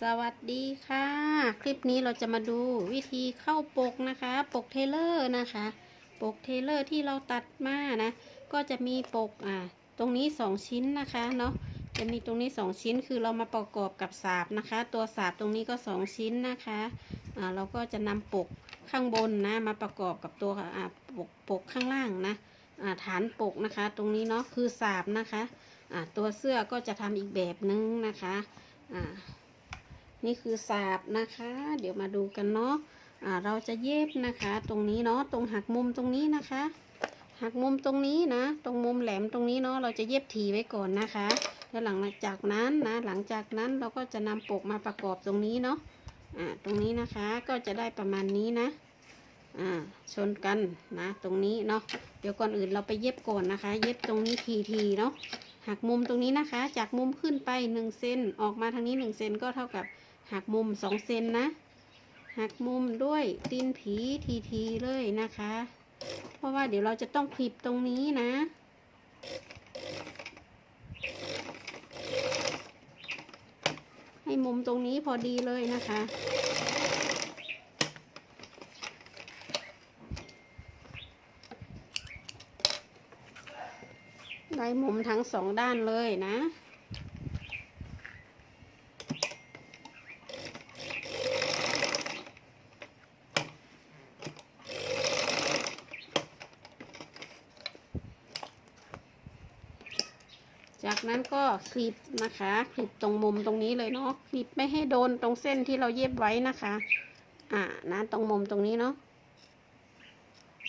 สวัสดีค่ะ คลิปนี้เราจะมาดูวิธีเข้าปกนะคะ ปกเทเลอร์นะคะ ปกเทเลอร์ที่เราตัดมานะ ก็จะมีปกอ่าตรงนี้สองชิ้นนะคะเนาะจะมีตรงนี้สองชิ้นคือเรามาประกอบกับสาบนะคะ ตัวสาบตรงนี้ก็สองชิ้นนะคะอ่าเราก็จะนำปกข้างบนนะ มาประกอบกับตัวอ่าปกปกข้างล่างนะอ่าฐานปกนะคะ ตรงนี้เนาะคือสาบนะคะอ่าตัวเสื้อก็จะทำอีกแบบนึงนะคะอ่า นี่คือสาบนะคะ เดี๋ยวมาดูกันเนาะะเราจะเย็บนะคะ ตรงนี้เนาะตรงหักมุมตรงนี้นะคะ หักมุมตรงนี้นะ ตรงมุมแหลมตรงนี้เนาะเราจะเย็บถีไว้ก่อนนะคะ แล้วหลังจากนั้นนะ หลังจากนั้นเราก็จะนำปกมาประกอบตรงนี้เนาะอ่าตรงนี้นะคะก็จะได้ประมาณนี้นะอ่าชนกันนะ ตรงนี้เนาะเดี๋ยวก่อนอื่นเราไปเย็บก่อนนะคะ เย็บตรงนี้ทีๆเนาะหักมุมตรงนี้นะคะ จากมุมขึ้นไป1เซนออกมาทางนี้1เซนก็เท่ากับ หักมุมสองเซนนะ หักมุมด้วยตีนผีทีทีๆเลยนะคะ เพราะว่าเดี๋ยวเราจะต้องคลิปตรงนี้นะให้มุมตรงนี้พอดีเลยนะคะ ได้มุมทั้งสองด้านเลยนะ จากนั้นก็คลิปนะคะคลิปตรงมุมตรงนี้เลยเนาะคลิปไม่ให้โดนตรงเส้นที่เราเย็บไว้นะคะ อ่านะตรงมุมตรงนี้เนาะ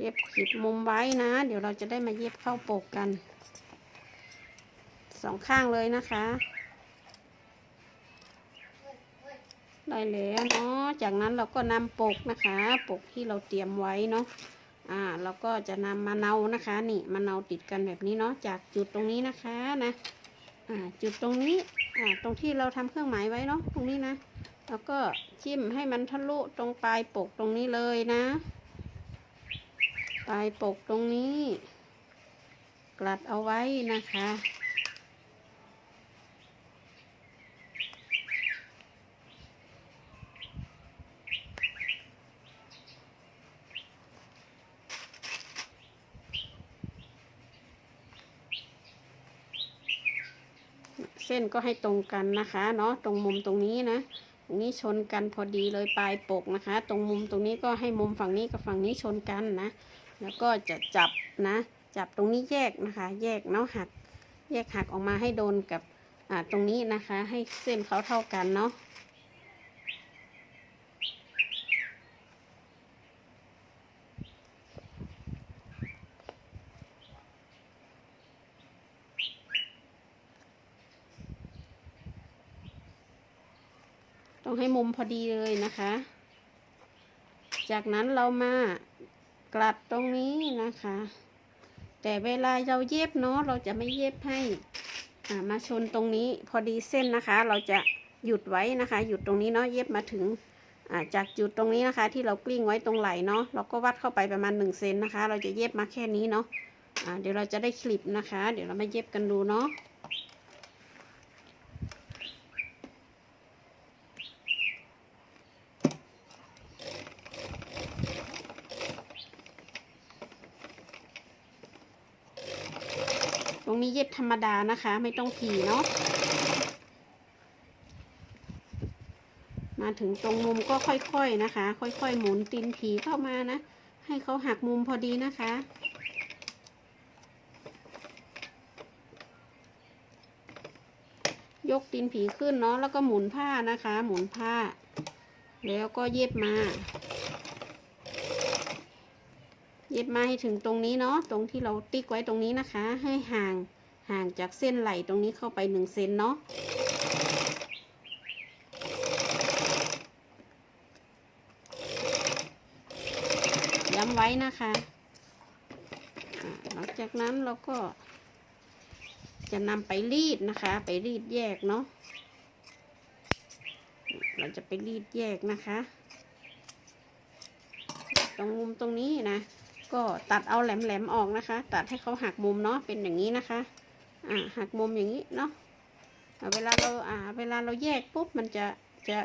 เย็บคลิปมุมไว้นะ เดี๋ยวเราจะได้มาเย็บเข้าปกกันสองข้างเลยนะคะได้แล้วเนาะจากนั้นเราก็นำปกนะคะ ปกที่เราเตรียมไว้เนาะ อ่าเราก็จะนำมะเนานะคะ นี่มะเนาติดกันแบบนี้เนาะจากจุดตรงนี้นะคะนะอ่าจุดตรงนี้อ่าตรงที่เราทำเครื่องหมายไว้เนาะตรงนี้นะแล้วก็จิ้มให้มันทะลุตรงปลายปกตรงนี้เลยนะ ปลายปกตรงนี้ กลัดเอาไว้นะคะ เส้นก็ให้ตรงกันนะคะเนาะตรงมุมตรงนี้นะตรงนี้ชนกันพอดีเลยปลายปกนะคะ ตรงมุมตรงนี้ก็ให้มุมฝั่งนี้กับฝั่งนี้ชนกันนะ แล้วก็จะจับนะ จับตรงนี้แยกนะคะ แยกเนาะหัก แยกหักออกมาให้โดนกับอ่าตรงนี้นะคะ ให้เส้นเขาเท่ากันเนาะ ให้มุมพอดีเลยนะคะ จากนั้นเรามากลัดตรงนี้นะคะ แต่เวลาเราเย็บเนาะเราจะไม่เย็บให้มาชนตรงนี้พอดีเส้นนะคะ เราจะหยุดไว้นะคะ หยุดตรงนี้เนาะเย็บมาถึงาจากจุดตรงนี้นะคะ ที่เรากลิ้งไว้ตรงไหล่เนาะเราก็วัดเข้าไปประมาณ1เซนนะคะ เราจะเย็บมาแค่นี้เนาะอ่าเดี๋ยวเราจะได้คลิปนะคะ เดี๋ยวเรามาเย็บกันดูเนาะ ตรงนี้เย็บธรรมดานะคะ ไม่ต้องผีเนาะมาถึงตรงมุมก็ค่อยๆนะคะ ค่อยๆหมุนตีนผีเข้ามานะ ให้เขาหักมุมพอดีนะคะ ยกตีนผีขึ้นเนาะแล้วก็หมุนผ้านะคะ หมุนผ้า แล้วก็เย็บมา เย็บมาให้ถึงตรงนี้เนาะตรงที่เราติ๊กไว้ตรงนี้นะคะ ให้ห่างห่างจากเส้นไหลตรงนี้เข้าไปหนึ่งเซนเนาะย้ำไว้นะคะหลังจากนั้นเราก็จะนำไปรีดนะคะ ไปรีดแยกเนาะเราจะไปรีดแยกนะคะ ตรงมุมตรงนี้นะ ก็ตัดเอาแหลมๆออกนะคะ ตัดให้เขาหักมุมเนาะเป็นอย่างนี้นะคะ อ่าหักมุมอย่างนี้เนาะเวลาเราอ่า เวลาเราแยกปุ๊บมันจะจะ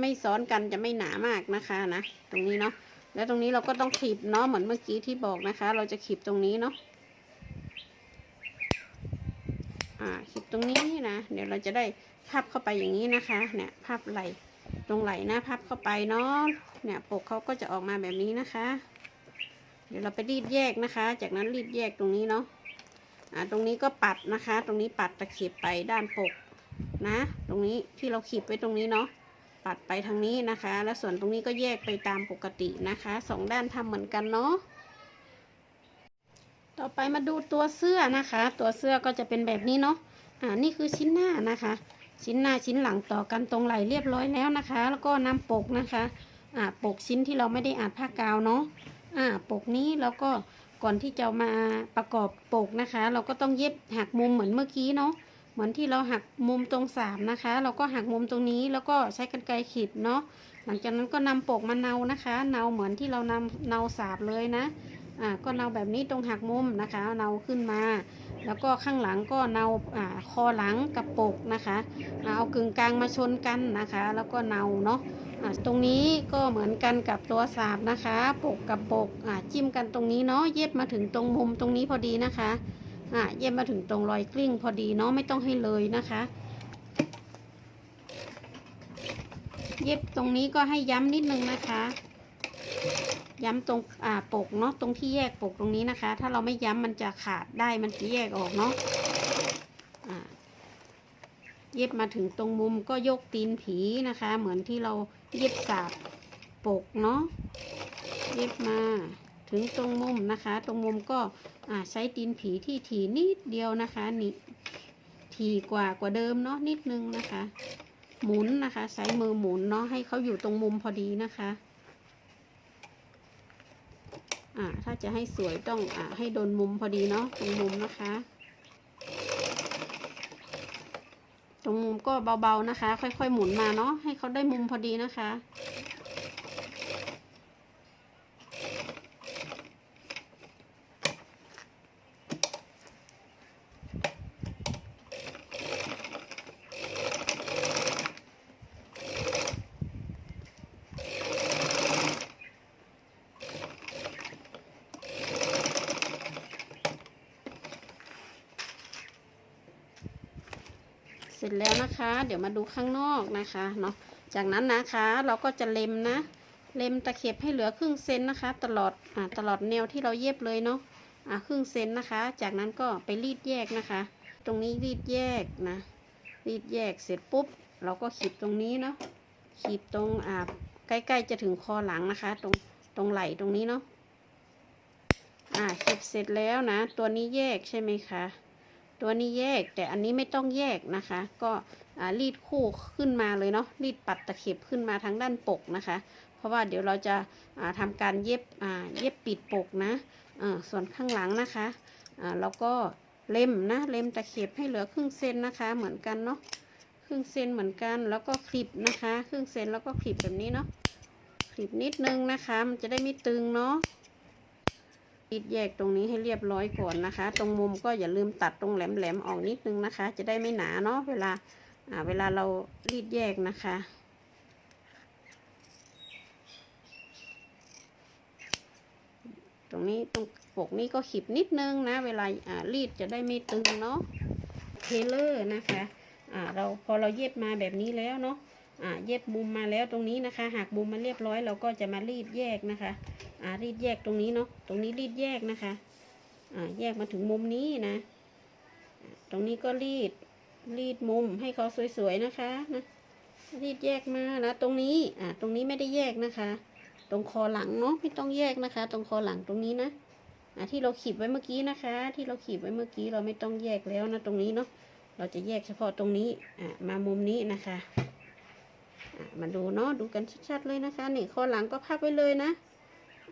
ไม่ซ้อนกันจะไม่หนามากนะคะนะตรงนี้เนาะแล้วตรงนี้เราก็ต้องขีบเนาะเหมือนเมื่อกี้ที่บอกนะคะ เราจะขีบตรงนี้เนาะอ่าขีบตรงนี้นะเดี๋ยวเราจะได้พับเข้าไปอย่างนี้นะคะ เนี่ยพับไหลตรงไหลนะพับเข้าไปเนาะเนี่ยปกเขาก็จะออกมาแบบนี้นะคะ เดี๋ยวเราไปรีดแยกนะคะ จากนั้นรีดแยกตรงนี้เนาะอ่าตรงนี้ก็ปัดนะคะ ตรงนี้ปัดตะเข็บไปด้านปกนะ ตรงนี้ที่เราขีบไว้ตรงนี้เนาะปัดไปทางนี้นะคะ แล้วส่วนตรงนี้ก็แยกไปตามปกตินะคะสองด้านทำเหมือนกันเนาะต่อไปมาดูตัวเสื้อนะคะ ตัวเสื้อก็จะเป็นแบบนี้เนาะอ่านี่คือชิ้นหน้านะคะ ชิ้นหน้าชิ้นหลังต่อกันตรงไหลเรียบร้อยแล้วนะคะ แล้วก็นำปกนะคะอ่าปกชิ้นที่เราไม่ได้อัดผ้ากาวเนาะ อ่าปกนี้แล้วก็ก่อนที่จะมาประกอบปกนะคะ เราก็ต้องเย็บหักมุมเหมือนเมื่อกี้เนาะเหมือนที่เราหักมุมตรงสามนะคะ เราก็หักมุมตรงนี้แล้วก็ใช้กรรไกรขีดเนาะหลังจากนั้นก็นำปกมาเนานะคะ เนาเหมือนที่เรานำเนาสาบเลยนะอ่าก็เนาแบบนี้ตรงหักมุมนะคะ เนาขึ้นมา แล้วก็ข้างหลังก็เนาอ่าคอหลังกับปกนะคะเอากึ่งกลางมาชนกันนะคะ แล้วก็เนาเนาะ ตรงนี้ก็เหมือนกันกับตัวสาบนะคะ ปกกับปกจิ้มกันตรงนี้เนาะเย็บมาถึงตรงมุมตรงนี้พอดีนะคะเย็บมาถึงตรงรอยกลิ้งพอดีเนาะไม่ต้องให้เลยนะคะ เย็บตรงนี้ก็ให้ย้ำนิดนึงนะคะ ย้ำตรงปกเนาะตรงที่แยกปกตรงนี้นะคะ ถ้าเราไม่ย้ำมันจะขาดได้มันจะแยกออกเนาะเย็บมาถึงตรงมุมก็ยกตีนผีนะคะ เหมือนที่เรา เย็บสาบปกเนาะเย็บมาถึงตรงมุมนะคะ ตรงมุมก็ใช้ตีนผีที่ถี่นิดเดียวนะคะนี่ถี่กว่ากว่าเดิมเนาะนิดนึงนะคะ หมุนนะคะ ใช้มือหมุนเนาะให้เขาอยู่ตรงมุมพอดีนะคะอ่าถ้าจะให้สวยต้องอ่าให้โดนมุมพอดีเนาะตรงมุมนะคะ ตรงมุมก็เบาๆนะคะ ค่อยๆหมุนมาเนาะให้เขาได้มุมพอดีนะคะ ร็จแล้วนะคะ เดี๋ยวมาดูข้างนอกนะคะเนาะจากนั้นนะคะเราก็จะเล็มนะ เล็มตะเข็บให้เหลือครึ่งเซนนะคะ ตลอดอ่าตลอดแนวที่เราเย็บเลยเนาะอ่าครึ่งเซนนะคะ จากนั้นก็ไปรีดแยกนะคะ ตรงนี้รีดแยกนะ รีดแยกเสร็จปุ๊บ เราก็ขีดตรงนี้เนาะขีดตรงอ่าใกล้ๆจะถึงคอหลังนะคะ ตรงตรงไหล่ตรงนี้เนาะอ่าขีดเสร็จแล้วนะ ตัวนี้แยกใช่ไหมคะ ตัวนี้แยกแต่อันนี้ไม่ต้องแยกนะคะ ก็รีดคู่ขึ้นมาเลยเนาะรีดปัดตะเข็บขึ้นมาทางด้านปกนะคะ เพราะว่าเดี๋ยวเราจะาทำการเย็บเย็บปิดปกนะส่วนข้างหลังนะคะอ่าเราก็เล็มนะเล็มตะเข็บให้เหลือครึ่งเซนนะคะ เหมือนกันเนาะครึ่งเซนเหมือนกันแล้วก็คลิปนะคะ ครึ่งเซนแล้วก็คลิปแบบนี้เนาะคลิปนิดนึงนะคะ มันจะได้ไม่ตึงเนาะ รีดแยกตรงนี้ให้เรียบร้อยก่อนนะคะ ตรงมุมก็อย่าลืมตัดตรงแหลมๆออกนิดนึงนะคะ จะได้ไม่หนาเนาะเวลาเวลาเรารีดแยกนะคะตรงนี้ตรงปกนี้ก็ขีบนิดนึงนะ เวลารีดจะได้ไม่ตึงเนาะเทเลอร์นะคะอ่าเราพอเราเย็บมาแบบนี้แล้วเนาะ อ่าเย็บมุมมาแล้วตรงนี้นะคะ หากมุมมาเรียบร้อยเราก็จะมารีดแยกนะคะ อ่ารีดแยกตรงนี้เนาะตรงนี้รีดแยกนะคะ อ่าแยกมาถึงมุมนี้นะ ตรงนี้ก็รีดรีดมุมให้เขาสวยๆนะคะนะรีดแยกมานะตรงนี้อ่าตรงนี้ไม่ได้แยกนะคะ ตรงคอหลังเนาะไม่ต้องแยกนะคะ ตรงคอหลังตรงนี้นะอ่าที่เราขีดไว้เมื่อกี้นะคะ ที่เราขีดไว้เมื่อกี้เราไม่ต้องแยกแล้วนะตรงนี้เนาะเราจะแยกเฉพาะตรงนี้อ่ามามุมนี้นะคะ มาดูเนาะดูกันชัดๆเลยนะคะนี่คอหลังก็พับไว้เลยนะ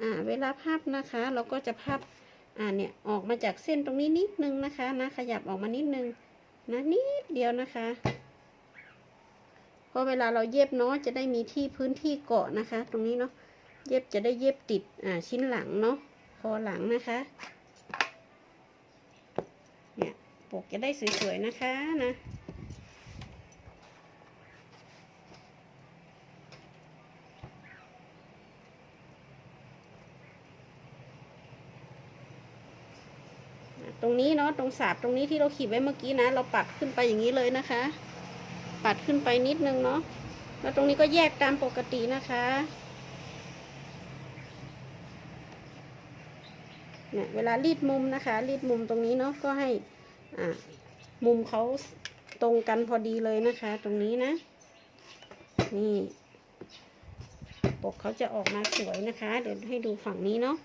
อ่าเวลาพับนะคะ เราก็จะพับอ่าเนี่ยออกมาจากเส้นตรงนี้นิดนึงนะคะนะขยับออกมานิดนึงนะนิดเดียวนะคะเพราะเวลาเราเย็บเนาะจะได้มีที่พื้นที่เกาะนะคะ ตรงนี้เนาะเย็บจะได้เย็บติดอ่าชิ้นหลังเนาะคอหลังนะคะเนี่ยปกจะได้สวยๆนะคะนะ ตรงนี้เนาะตรงสาบตรงนี้ที่เราขีดไว้เมื่อกี้นะ เราปัดขึ้นไปอย่างนี้เลยนะคะ ปัดขึ้นไปนิดนึงเนาะแล้วตรงนี้ก็แยกตามปกตินะคะเนี่ยเวลารีดมุมนะคะรีดมุมตรงนี้เนาะก็ให้อ่ามุมเขาตรงกันพอดีเลยนะคะ ตรงนี้นะ นี่ปกเขาจะออกมาสวยนะคะ เดี๋ยวให้ดูฝั่งนี้เนาะ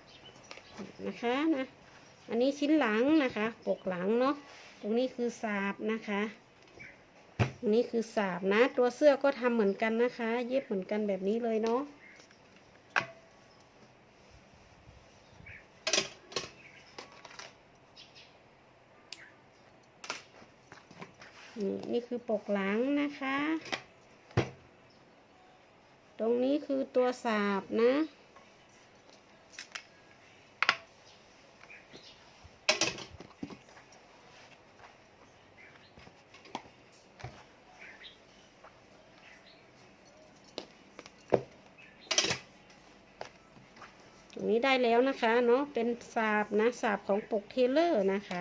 นะคะนะ อันนี้ชิ้นหลังนะคะปกหลังเนาะตรงนี้คือสาบนะคะตรงนี้คือสาบนะ ตัวเสื้อก็ทำเหมือนกันนะคะ เย็บเหมือนกันแบบนี้เลยเนาะนี่นี่คือปกหลังนะคะ ตรงนี้คือตัวสาบนะ นี้ได้แล้วนะคะเนาะเป็นสาบนะสาบของปกเทเลอร์นะคะ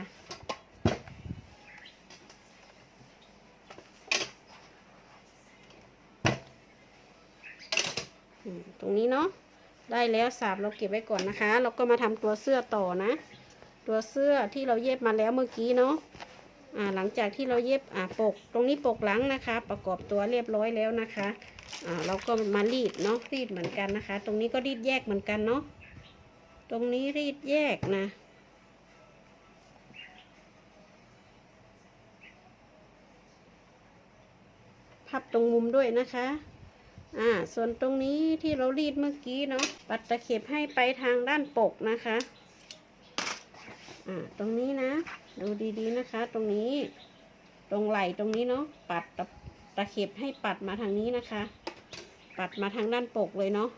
ตรงนี้เนาะได้แล้วสาบเราเก็บไว้ก่อนนะคะ เราก็มาทำตัวเสื้อต่อนะ ตัวเสื้อที่เราเย็บมาแล้วเมื่อกี้เนาะอ่าหลังจากที่เราเย็บอ่าปก ตรงนี้ปกหลังนะคะ ประกอบตัวเรียบร้อยแล้วนะคะอ่าเราก็มารีดเนาะรีดเหมือนกันนะคะ ตรงนี้ก็รีดแยกเหมือนกันเนาะ ตรงนี้รีดแยกนะ พับตรงมุมด้วยนะคะ อ่า ส่วนตรงนี้ที่เรารีดเมื่อกี้เนาะ ปัดตะเข็บให้ไปทางด้านปกนะคะ อ่า ตรงนี้นะ ดูดีๆนะคะ ตรงนี้ ตรงไหล่ตรงนี้เนาะ ปัดตะตะเข็บให้ปัดมาทางนี้นะคะ ปัดมาทางด้านปกเลยเนาะ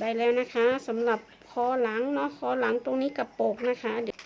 ได้แล้วนะคะสำหรับคอหลังเนาะคอหลังตรงนี้กับปกนะคะเดี๋ยว